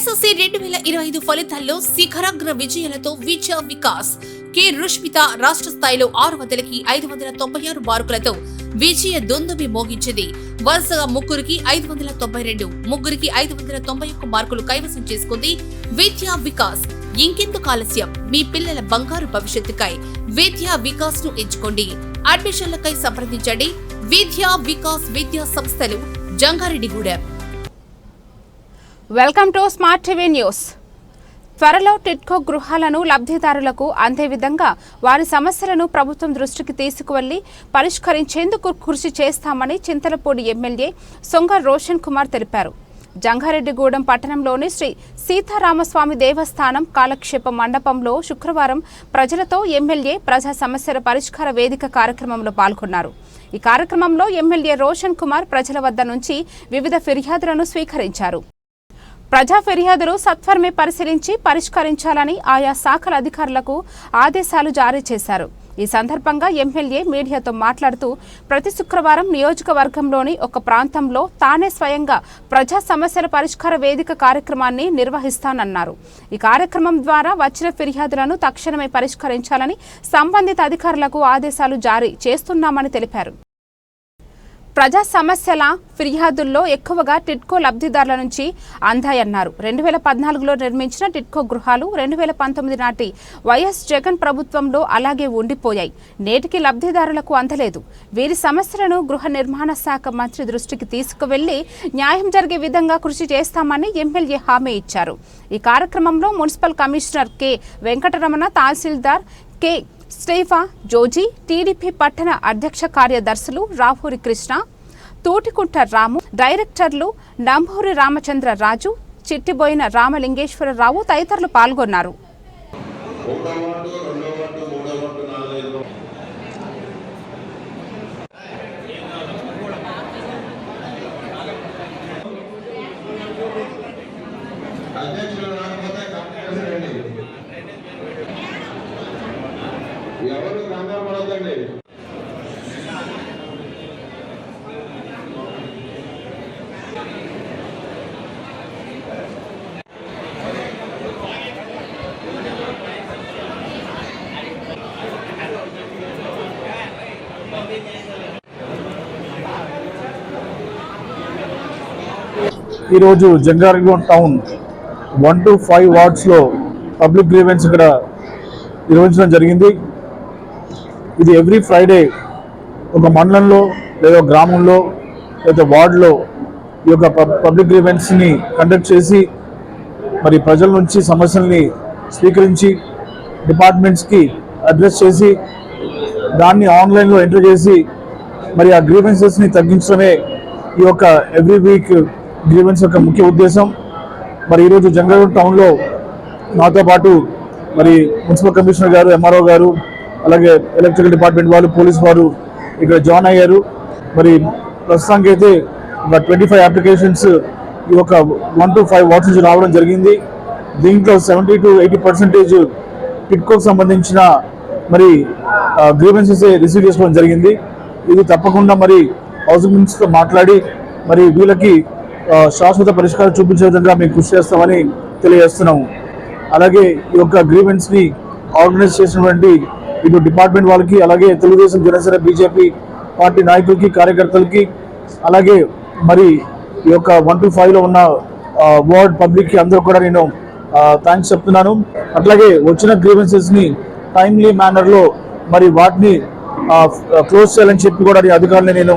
SSC రెండు వేల ఇరవై ఐదు ఫలితాల్లో శిఖరాగ్ర విజయాలతో విజయ వికాస్. కె. రుష్మిత రాష్ట్ర స్థాయిలో ఆరు వందలకి ఐదు వందల తొంభై ఆరు మార్కులతో విజయ దొందుమి మోగించింది. వరుసగా ముగ్గురికి ఐదు వందల తొంభై రెండు ముగ్గురికి ఐదు వందల తొంభై ఒక్క మార్కులు కైవసం చేసుకుంది విద్యా వికాస్. ఇంకెందుకు ఆలస్యం? మీ పిల్లల బంగారు భవిష్యత్తుకై విద్యా వికాస్ను ఎంచుకోండి. అడ్మిషన్లకై సంప్రదించండి. విద్యా వికాస్ విద్యా సంస్థలు Jangareddygudem. Welcome to smart TV news. త్వరలో టిట్కో గృహాలను లబ్ధిదారులకు అందే విధంగా వారి సమస్యలను ప్రభుత్వం దృష్టికి తీసుకువెళ్ళి పరిష్కరించేందుకు కృషి చేస్తామని చింతలపూడి ఎమ్మెల్యే సొంగ రోషన్ కుమార్ తెలిపారు. జంగారెడ్డిగూడెం పట్టణంలోని శ్రీ సీతారామస్వామి దేవస్థానం కాలక్షేప మండపంలో శుక్రవారం ప్రజలతో ఎమ్మెల్యే ప్రజా సమస్యల పరిష్కార వేదిక కార్యక్రమంలో పాల్గొన్నారు. ఈ కార్యక్రమంలో ఎమ్మెల్యే రోషన్ కుమార్ ప్రజల వద్ద నుంచి వివిధ ఫిర్యాదులను స్వీకరించారు. ప్రజా ఫిర్యాదులు సత్వరమే పరిశీలించి పరిష్కరించాలని ఆయా శాఖల అధికారులకు ఆదేశాలు జారీ చేశారు. ఈ సందర్భంగా ఎమ్మెల్యే మీడియాతో మాట్లాడుతూ ప్రతి శుక్రవారం నియోజకవర్గంలోని ఒక ప్రాంతంలో తానే స్వయంగా ప్రజా సమస్యల పరిష్కార వేదిక కార్యక్రమాన్ని నిర్వహిస్తానన్నారు. ఈ కార్యక్రమం ద్వారా వచ్చిన ఫిర్యాదులను తక్షణమే పరిష్కరించాలని సంబంధిత అధికారులకు ఆదేశాలు జారీ చేస్తున్నామని తెలిపారు. ప్రజా సమస్యల ఫిర్యాదుల్లో ఎక్కువగా టిట్కో లబ్ధిదారుల నుంచి అందాయన్నారు. రెండు వేల పద్నాలుగులో నిర్మించిన టిట్కో గృహాలు రెండు వేల పంతొమ్మిది నాటి వైఎస్ జగన్ ప్రభుత్వంలో అలాగే ఉండిపోయాయి. నేటికి లబ్ధిదారులకు అందలేదు. వీరి సమస్యలను గృహ నిర్మాణ శాఖ మంత్రి దృష్టికి తీసుకువెళ్ళి న్యాయం జరిగే విధంగా కృషి చేస్తామని ఎమ్మెల్యే హామీ ఇచ్చారు. ఈ కార్యక్రమంలో municipal commissioner K. Venkataramana tahsildar K. స్టేఫా Joji TDP పట్టణ అధ్యక్ష కార్యదర్శులు రాహూరి కృష్ణ తోటికుంట రాము డైరెక్టర్లు నంబూరి రామచంద్ర రాజు చిట్టిబోయిన రామలింగేశ్వరరావు తదితరులు పాల్గొన్నారు. అధ్యక్షులు ఎవరు కంగారు పడద్దండి. ఈరోజు Jangareddygudem town one two five వార్డ్స్లో public grievance ఇక్కడ నిర్వహించడం జరిగింది. ఇది ఎవ్రీ ఫ్రైడే ఒక మండలంలో లేదా గ్రామంలో లేదా వార్డులో ఈ యొక్క పబ్- పబ్లిక్ గ్రీవెన్స్ని కండక్ట్ చేసి మరి ప్రజల నుంచి సమస్యల్ని స్వీకరించి డిపార్ట్మెంట్స్కి అడ్రస్ చేసి దాన్ని ఆన్లైన్లో ఎంటర్ చేసి మరి ఆ గ్రీవెన్సెస్ని తగ్గించడమే ఈ యొక్క ఎవ్రీ వీక్ గ్రీవెన్స్ యొక్క ముఖ్య ఉద్దేశం. మరి ఈరోజు జంగారెడ్డి టౌన్లో నాతో పాటు మరి మున్సిపల్ కమిషనర్ గారు ఎంఆర్ఓ గారు అలాగే ఎలక్ట్రికల్ డిపార్ట్మెంట్ వాళ్ళు పోలీస్ వారు ఇక్కడ జాయిన్ అయ్యారు. మరి ప్రస్తుతానికి అయితే ఒక ట్వంటీ ఫైవ్ అప్లికేషన్స్ ఈ యొక్క వన్ టు ఫైవ్ వాట్స్ నుంచి రావడం జరిగింది. దీంట్లో సెవెంటీ టు ఎయిటీ పర్సెంటేజ్ టిట్కోకి సంబంధించిన మరి గ్రీవెన్సెస్ రిసీవ్ చేసుకోవడం జరిగింది. ఇది తప్పకుండా మరి హౌసింగ్ మినిస్టర్తో మాట్లాడి మరి వీళ్ళకి శాశ్వత పరిష్కారం చూపించే విధంగా మేము కృషి చేస్తామని తెలియజేస్తున్నాము. అలాగే ఈ యొక్క గ్రీవెన్స్ని ఆర్గనైజ్ చేసినటువంటి ఇటు డిపార్ట్మెంట్ వాళ్ళకి అలాగే తెలుగుదేశం జనసేన బీజేపీ పార్టీ నాయకులకి కార్యకర్తలకి అలాగే మరి ఈ యొక్క వన్ టు ఫైవ్లో ఉన్న వార్డ్ పబ్లిక్కి అందరూ కూడా నేను థ్యాంక్స్ చెప్తున్నాను. అట్లాగే వచ్చిన గ్రీవెన్సెస్ని టైమ్లీ మేనర్లో మరి వాటిని క్లోజ్ చేయాలని చెప్పి కూడా ఈ అధికారులు నేను